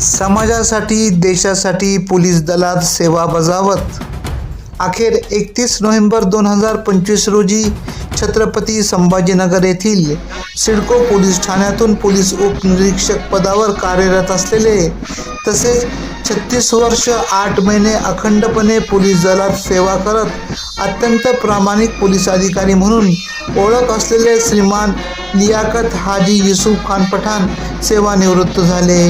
समाजासाठी देशासाठी पोलीस दलात सेवा बजावत. अखेर एकतीस नोव्हेंबर दोन हजार पंचवीस रोजी छत्रपती संभाजीनगर येथील सिडको पोलीस ठाण्यातून पोलीस उपनिरीक्षक पदावर कार्यरत असलेले तसेच छत्तीस वर्ष आठ महिने अखंडपणे पोलीस दलात सेवा करत अत्यंत प्रामाणिक पोलीस अधिकारी म्हणून ओळख असलेले श्रीमान लियाकत हाजी युसुफ खान पठाण सेवानिवृत्त झाले.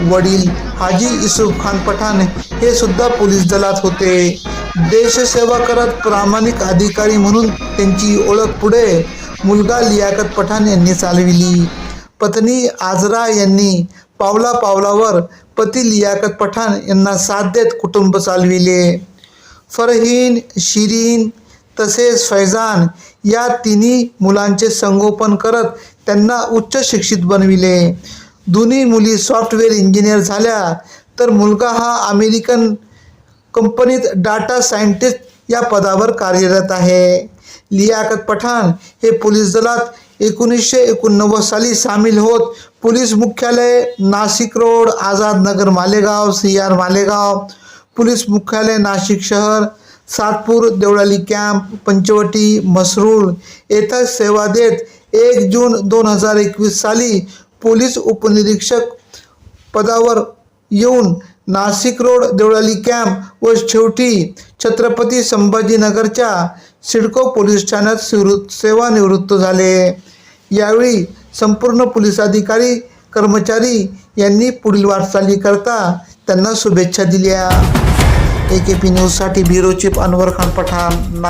वडील हाजी युसुफ खान पठाण हे सुद्धा पोलीस दलात होते. देशसेवा करत प्रामाणिक अधिकारी म्हणून त्यांची ओळख पुढे मुलगा लियाकत पठाण यांनी चालविली. पत्नी आजरा यांनी पावला पावलावर पती लियाकत पठाण यांना साथ देत कुटुंब चालविले. फरहीन शिरीन तसेच फैजान या तिन्ही मुलांचे संगोपन करत त्यांना उच्च शिक्षित बनविले. दोन्ही मुली सॉफ्टवेअर इंजिनियर झाल्या तर मुलगा हा अमेरिकन कंपनीत डाटा सायंटिस्ट या पदावर कार्यरत आहे. लियाकत पठाण हे पोलीस दलात एकोणीसशे एकोणनव्वद साली सामील होत पोलीस मुख्यालय Nashik road Azad Nagar Malegaon C R Malegaon. Police मुख्यालय नाशिक शहर सातपूर देवळाली कॅम्प पंचवटी मसरूळ येथे सेवा देत एक जून दोन हजार एकवीस साली पोलीस उपनिरीक्षक पदावर येऊन नाशिक रोड देवळाली कॅम्प व शेवटी छत्रपती संभाजीनगरच्या सिडको पोलीस ठाण्यात सिवृ- सेवानिवृत्त झाले. यावेळी संपूर्ण पोलीस अधिकारी कर्मचारी यांनी पुढील वाटचालीकरता त्यांना शुभेच्छा दिल्या. ए के पी न्यूजसाठी ब्युरो चीफ अनवर खान पठाण